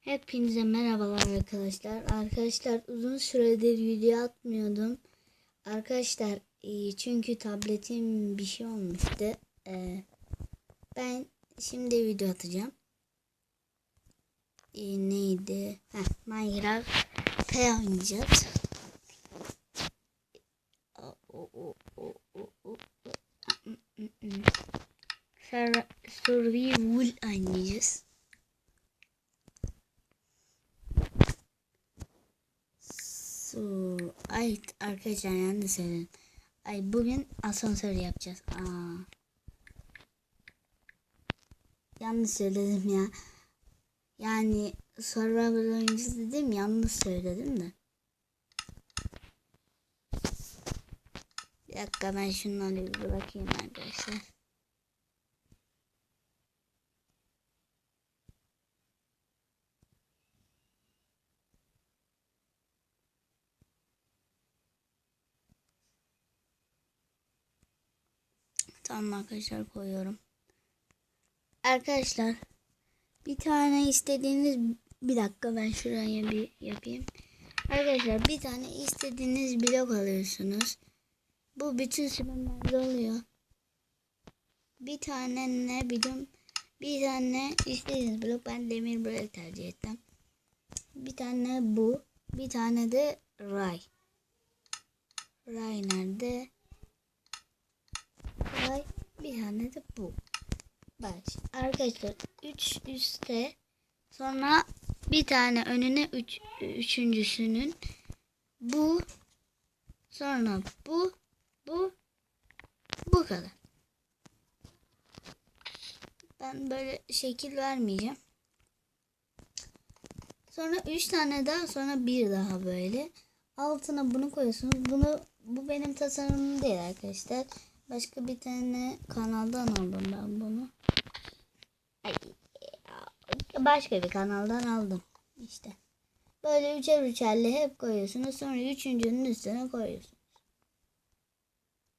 Hepinize merhabalar arkadaşlar. Arkadaşlar uzun süredir video atmıyordum. Arkadaşlar e, çünkü tabletim bir şey olmuştu. E, Ben şimdi video atacağım. E, Neydi? Heh, Minecraft P oynayacağız. Survival oynayacağız. Su. Ay arkadaşlar yanlış söyledim. Ay bugün asansör yapacağız. Aa. Yanlış söyledim ya. Yani survival oyuncu dedim yanlış söyledim de. Bir dakika ben şunları bir bırakayım arkadaşlar. Tamam arkadaşlar koyuyorum. Arkadaşlar bir tane istediğiniz bir dakika ben şuraya bir yapayım. Arkadaşlar bir tane istediğiniz blok alıyorsunuz. Bu bütün sürümlerde oluyor. Bir tane ne biliyorum. Bir tane istediğiniz blok ben demir blok tercih ettim. Bir tane bu. Bir tane de ray. Ray nerede? Ray. Bir tane de bu. Bak arkadaşlar 3 üstte sonra bir tane önüne üç, üçüncüsünün bu sonra bu bu bu kadar. Ben böyle şekil vermeyeceğim. Sonra üç tane daha sonra bir daha böyle. Altına bunu koyuyorsunuz. Bunu bu benim tasarımım değil arkadaşlar. Başka bir tane kanaldan aldım ben bunu. Başka bir kanaldan aldım. İşte. Böyle üçer üçerli hep koyuyorsunuz. Sonra üçüncünün üstüne koyuyorsunuz.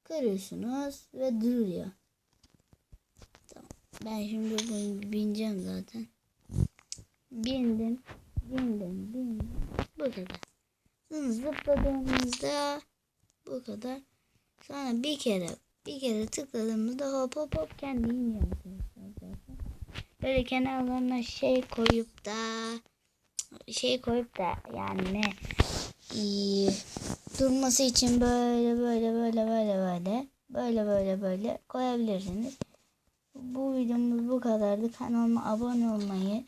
Kırıyorsunuz ve duruyor. Tamam. Ben şimdi bunu bineceğim zaten. Bindim. Bindim. Bindim. Bu kadar. Zıpladığımızda bu kadar. Sonra bir kere bir kere tıkladığımızda hop hop hop kendi iniyor. Böyle kenarlarına şey koyup da şey koyup da yani ne iyi, durması için böyle böyle böyle böyle böyle böyle böyle böyle koyabilirsiniz. Bu videomuz bu kadardı. Kanalıma abone olmayı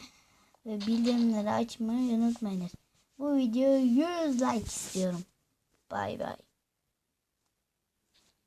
ve bildirimleri açmayı unutmayınız. Bu videoya 100 like istiyorum. Bay bay.